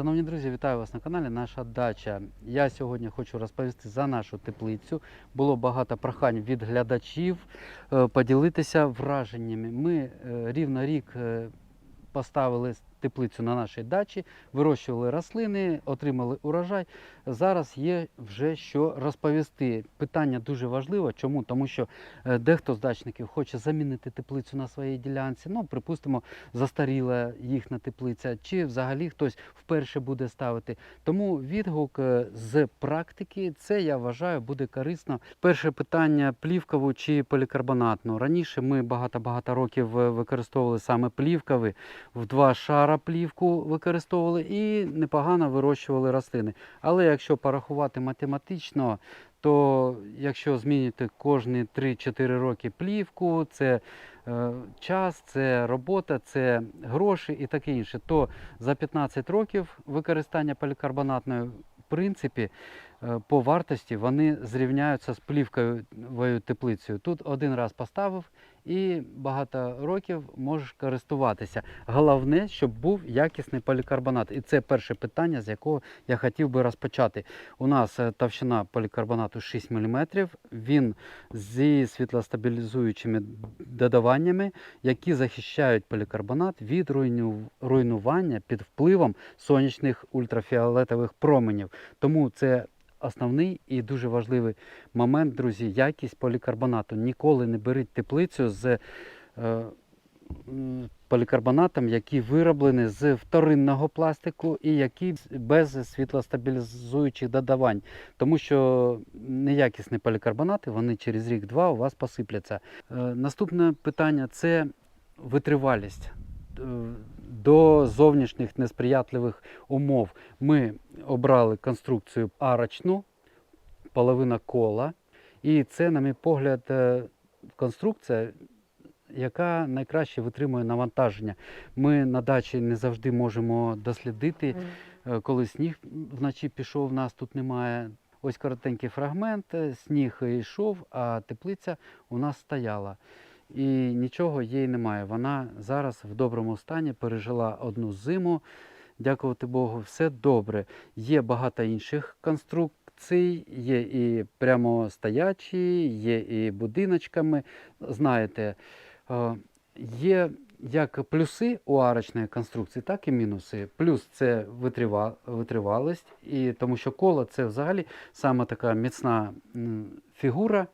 Шановні друзі, вітаю вас на каналі Наша дача. Я сьогодні хочу розповісти за нашу теплицю. Було багато прохань від глядачів е, поділитися враженнями. Ми е, рівно рік е, поставили теплицю на нашій дачі, вирощували рослини, отримали урожай. Зараз є вже що розповісти. Питання дуже важливе. Чому? Тому що е, дехто з дачників хоче замінити теплицю на своїй ділянці. Ну, припустимо, застаріла їхня теплиця, чи взагалі хтось вперше буде ставити. Тому відгук е, з практики, це я вважаю, буде корисно. Перше питання: плівкову чи полікарбонатну. Раніше ми багато-багато років е, використовували саме плівкові, в два шара плівку використовували і непогано вирощували рослини. Але якщо порахувати математично, то якщо змінити кожні 3-4 роки плівку, це е, час, це робота, це гроші і таке інше, то за 15 років використання полікарбонатної, в принципі, е, по вартості вони зрівняються з плівковою теплицею. Тут один раз поставив і багато років можеш користуватися. Головне, щоб був якісний полікарбонат. І це перше питання, з якого я хотів би розпочати. У нас е, товщина полікарбонату 6 мм. Він зі світлостабілізуючими додаваннями, які захищають полікарбонат від руйну- руйнування під впливом сонячних ультрафіолетових променів. Тому це основний і дуже важливий момент, друзі, якість полікарбонату. Ніколи не беріть теплицю з е, полікарбонатом, який вироблений з вторинного пластику і який без світлостабілізуючих додавань. Тому що неякісні полікарбонати, вони через рік-два у вас посипляться. Е, Наступне питання це витривалість. До зовнішніх несприятливих умов ми обрали конструкцію арочну, половина кола. І це, на мій погляд, е, конструкція, яка найкраще витримує навантаження. Ми на дачі не завжди можемо дослідити, е, коли сніг вночі пішов, нас тут немає. Ось коротенький фрагмент, е, сніг йшов, а теплиця у нас стояла. І нічого їй немає. Вона зараз в доброму стані пережила одну зиму. Дякувати Богу, все добре. Є багато інших конструкцій, є і прямо стоячі, є і будиночками. Знаєте, е, є як плюси у арочної конструкції, так і мінуси. Плюс це витрива- витривалість, і тому що коло це взагалі саме така міцна фігура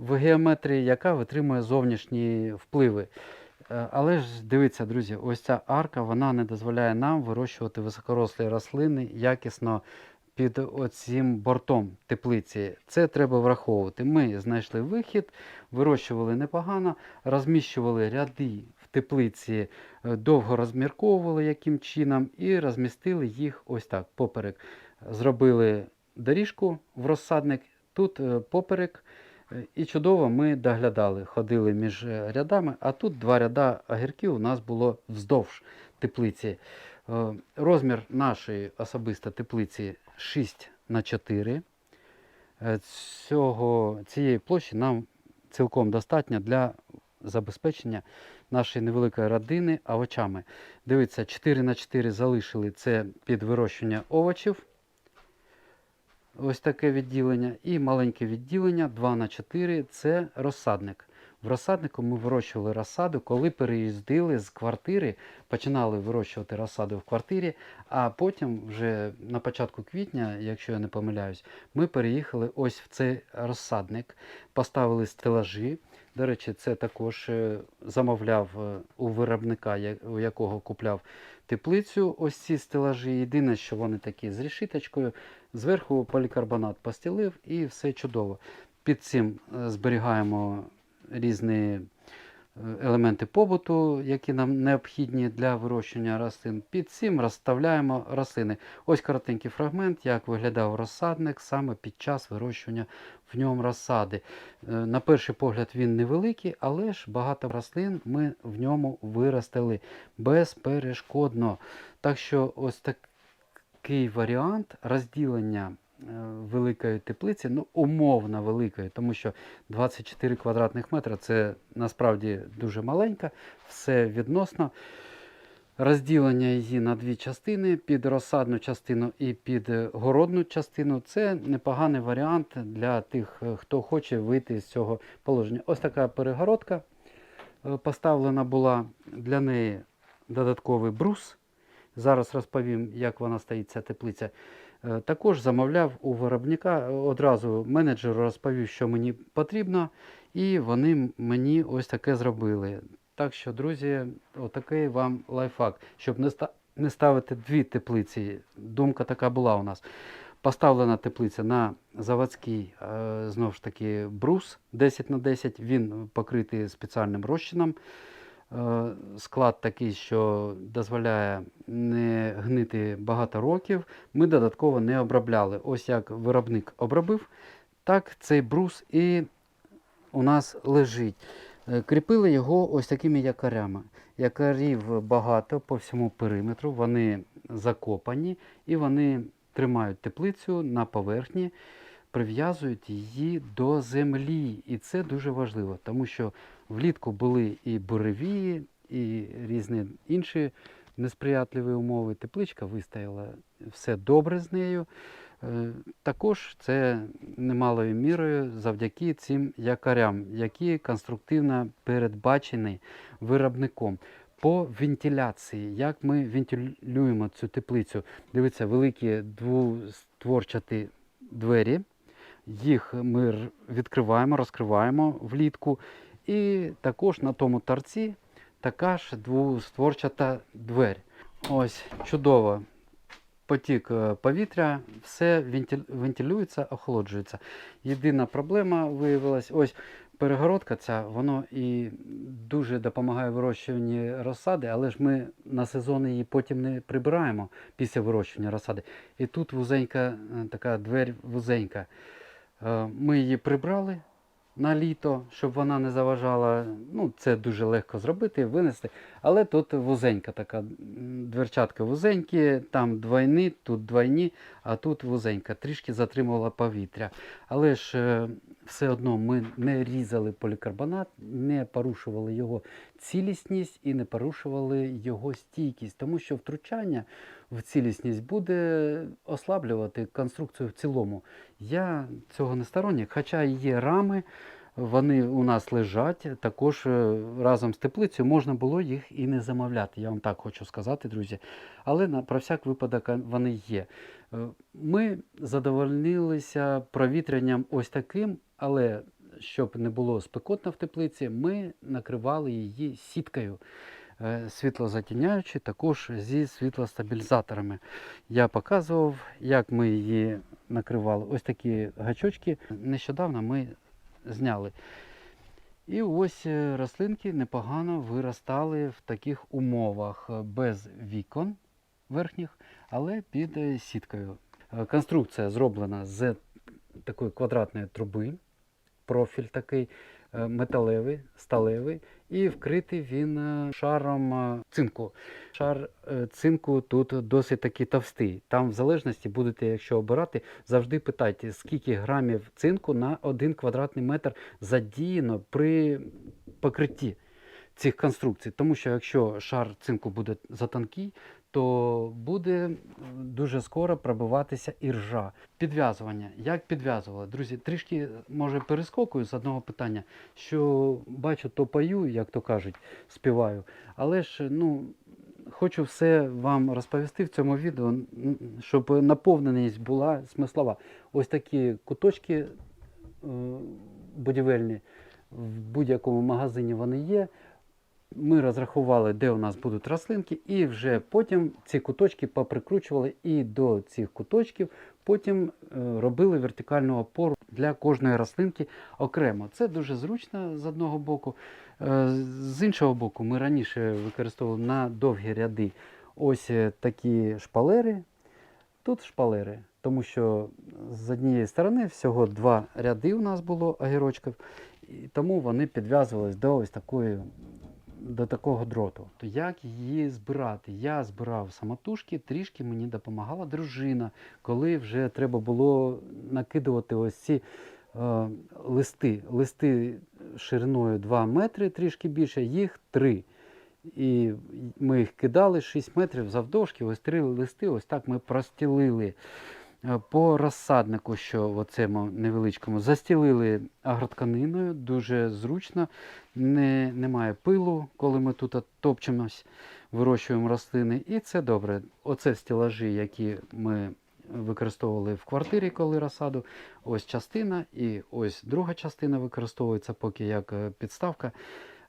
в геометрії, яка витримує зовнішні впливи. Е, Але ж дивіться, друзі, ось ця арка вона не дозволяє нам вирощувати високорослі рослини якісно під оцим бортом теплиці. Це треба враховувати. Ми знайшли вихід, вирощували непогано, розміщували ряди в теплиці, е, довго розмірковували яким чином і розмістили їх ось так поперек. Зробили доріжку в розсадник, тут е, поперек. І чудово ми доглядали, ходили між е, рядами, а тут два ряда огірків у нас було вздовж теплиці. Е, Розмір нашої особисто теплиці 6 на 4. Е, Цього, цієї площі нам цілком достатньо для забезпечення нашої невеликої родини овочами. Дивіться, 4 на 4 залишили це під вирощення овочів. Ось таке відділення. І маленьке відділення 2 на 4 це розсадник. В розсаднику ми вирощували розсаду, коли переїздили з квартири, починали вирощувати розсаду в квартирі, а потім вже на початку квітня, якщо я не помиляюсь, ми переїхали ось в цей розсадник, поставили стелажі. До речі, це також е, замовляв е, у виробника, у якого купляв теплицю. Ось ці стелажі. Єдине, що вони такі з решіточкою. Зверху полікарбонат постілив і все чудово. Під цим е, зберігаємо різні елементи побуту, які нам необхідні для вирощення рослин. Під цим розставляємо рослини. Ось коротенький фрагмент, як виглядав розсадник саме під час вирощування в ньому розсади. Е, На перший погляд він невеликий, але ж багато рослин ми в ньому виростили безперешкодно. Так що ось такий варіант розділення е, великої теплиці, ну умовно великої, тому що 24 квадратних метра це насправді дуже маленька, все відносно. розділення її на дві частини під розсадну частину і під е, городну частину. Це непоганий варіант для тих, е, хто хоче вийти з цього положення. Ось така перегородка е, поставлена була для неї додатковий брус. Зараз розповім, як вона стоїть, ця теплиця. Е, Також замовляв у виробника. е, Одразу менеджеру розповів, що мені потрібно, і вони мені ось таке зробили. Так що, друзі, отакий вам лайфхак, щоб не, не ставити дві теплиці. Думка така була у нас. Поставлена теплиця на заводський е, знову ж таки брус 10 на 10 Він покритий спеціальним розчином. Е, Склад такий, що дозволяє не гнити багато років. Ми додатково не обробляли. Ось як виробник обробив, так цей брус і у нас лежить. Е, Кріпили його ось такими якорями. Якорів багато по всьому периметру, вони закопані і вони тримають теплицю на поверхні, прив'язують її до землі. І це дуже важливо, тому що влітку були і буревії, і різні інші несприятливі умови. Тепличка вистояла все добре з нею. Е, Також це немалою мірою завдяки цим якорям, які конструктивно передбачені виробником. По вентиляції, як ми вентилюємо цю теплицю, дивіться, великі двустворчаті двері. Їх ми відкриваємо, розкриваємо влітку. І також на тому торці така ж двустворчата двері. Ось чудово потік е, повітря, все вентилюється, охолоджується. Єдина проблема виявилась, ось перегородка ця, воно і дуже допомагає вирощуванні розсади, але ж ми на сезон її потім не прибираємо після вирощування розсади. І тут вузенька, е, така двері вузенька. Е, Ми її прибрали на літо, щоб вона не заважала. Ну, це дуже легко зробити, винести. Але тут вузенька така дверчатка вузенькі, там двойні, тут двойні, а тут вузенька. Трішки затримувала повітря. Але ж е, все одно ми не різали полікарбонат, не порушували його цілісність і не порушували його стійкість, тому що втручання в цілісність буде ослаблювати конструкцію в цілому. Я цього не сторонник, хоча є рами, вони у нас лежать. Також е, разом з теплицею можна було їх і не замовляти. Я вам так хочу сказати, друзі. Але на, про всяк випадок вони є. Е, Ми задовольнилися провітрянням ось таким, але щоб не було спекотно в теплиці, ми накривали її сіткою. е, Світлозатіняючи, також зі світлостабілізаторами. Я показував, як ми її накривали. Ось такі гачочки. Нещодавно ми зняли. І ось е, рослинки непогано виростали в таких умовах, е, без вікон верхніх, але під е, сіткою. Е, Конструкція зроблена з такої квадратної труби, профіль такий е, металевий, сталевий, і вкритий він е, шаром е, цинку. Шар цинку тут досить таки товстий. Там, в залежності, будете, якщо обирати, завжди питайте, скільки грамів цинку на один квадратний метр задіяно при покритті цих конструкцій. Тому що якщо шар цинку буде затонкий, то буде е, дуже скоро пробиватися іржа. Підв'язування. Як підв'язували? Друзі, трішки може перескокую з одного питання, що бачу, то пою, як то кажуть, співаю. Але ж ну, хочу все вам розповісти в цьому відео, щоб наповненість була смислова. Ось такі куточки е, будівельні в будь-якому магазині вони є. Ми розрахували, де у нас будуть рослинки, і вже потім ці куточки поприкручували і до цих куточків потім е, робили вертикальну опору для кожної рослинки окремо. Це дуже зручно з одного боку. Е, З іншого боку, ми раніше використовували на довгі ряди ось е, такі шпалери. Тут шпалери, тому що з однієї сторони всього два ряди у нас було огірочків, і тому вони підв'язувались до ось такої до такого дроту. То як її збирати? Я збирав самотужки, трішки мені допомагала дружина, коли вже треба було накидувати ось ці е, листи. Листи шириною 2 метри, трішки більше, їх 3. І ми їх кидали 6 метрів завдовжки, ось три листи, ось так ми простілили. Е, По розсаднику, що в оцьому невеличкому, застілили агротканиною, дуже зручно, не, немає пилу, коли ми тут топчемось, вирощуємо рослини. І це добре. Оце стілажі, які ми використовували в квартирі, коли розсаду. Ось частина і ось друга частина використовується поки як е, підставка.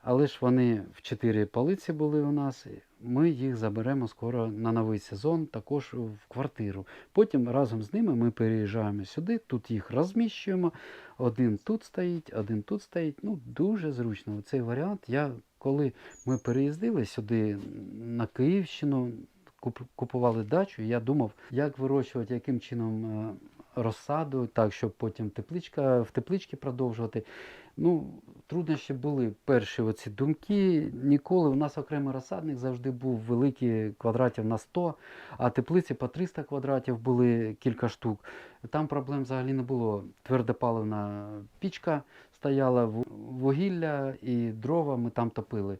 Але ж вони в чотири полиці були у нас. Ми їх заберемо скоро на новий сезон, також в квартиру. Потім разом з ними ми переїжджаємо сюди, тут їх розміщуємо. Один тут стоїть, один тут стоїть. Ну, дуже зручно. Цей варіант. Я коли ми переїздили сюди на Київщину, купували дачу, я думав, як вирощувати, яким чином е, розсаду, так, щоб потім тепличка, в тепличці продовжувати. Ну, труднощі були перші оці думки. Ніколи у нас окремий розсадник завжди був великий квадратів на 100, а теплиці по 300 квадратів були кілька штук. Там проблем взагалі не було. Твердопаливна пічка стояла, вугілля і дрова ми там топили.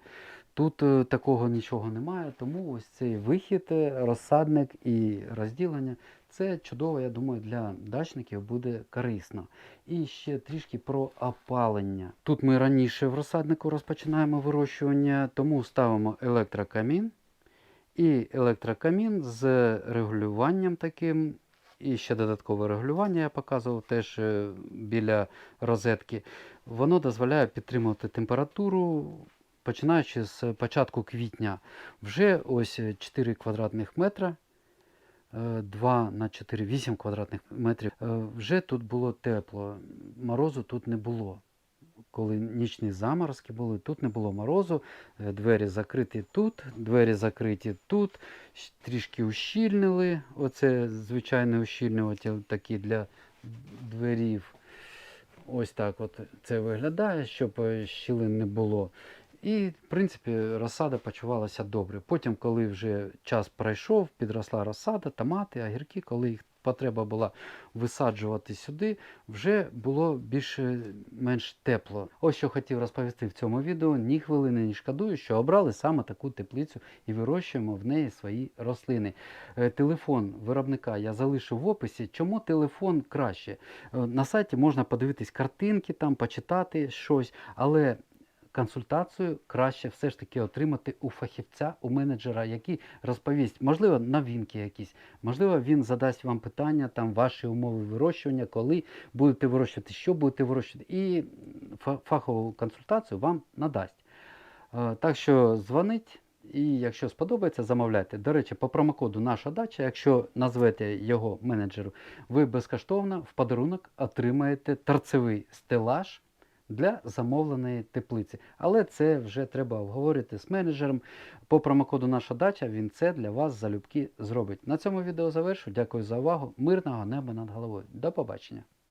Тут е, такого нічого немає, тому ось цей вихід, е, розсадник і розділення це чудово, я думаю, для дачників буде корисно. І ще трішки про опалення. Тут ми раніше в розсаднику розпочинаємо вирощування, тому ставимо електрокамін. І електрокамін з регулюванням таким. І ще додаткове регулювання я показував теж е, біля розетки. Воно дозволяє підтримувати температуру, починаючи з початку квітня. Вже ось 4 квадратних метра. 2 на 4, 8 квадратних метрів. Е, Вже тут було тепло, морозу тут не було. Коли нічні заморозки були, тут не було морозу, е, двері закриті тут, двері закриті тут, трішки ущільнили. Оце звичайний ущільнюватель такий для дверів. Ось так от це виглядає, щоб е, щілин не було. І, в принципі, розсада почувалася добре. Потім, коли вже час пройшов, підросла розсада, томати, огірки, коли їх потреба була висаджувати сюди, вже було більш-менш тепло. Ось що хотів розповісти в цьому відео. Ні хвилини не шкодую, що обрали саме таку теплицю і вирощуємо в неї свої рослини. Е, Телефон виробника я залишу в описі. Чому телефон краще? Е, На сайті можна подивитись картинки, там почитати щось, але консультацію краще все ж таки отримати у фахівця, у менеджера, який розповість, можливо, новинки якісь, можливо, він задасть вам питання, там ваші умови вирощування, коли будете вирощувати, що будете вирощувати, і фахову консультацію вам надасть. Е, Так що дзвонить. І якщо сподобається, замовляйте. До речі, по промокоду Наша дача, якщо назвете його менеджеру, ви безкоштовно в подарунок отримаєте торцевий стелаж для замовленої теплиці. Але це вже треба обговорити з менеджером. По промокоду Наша дача він це для вас залюбки зробить. На цьому відео завершу. Дякую за увагу. Мирного неба над головою. До побачення.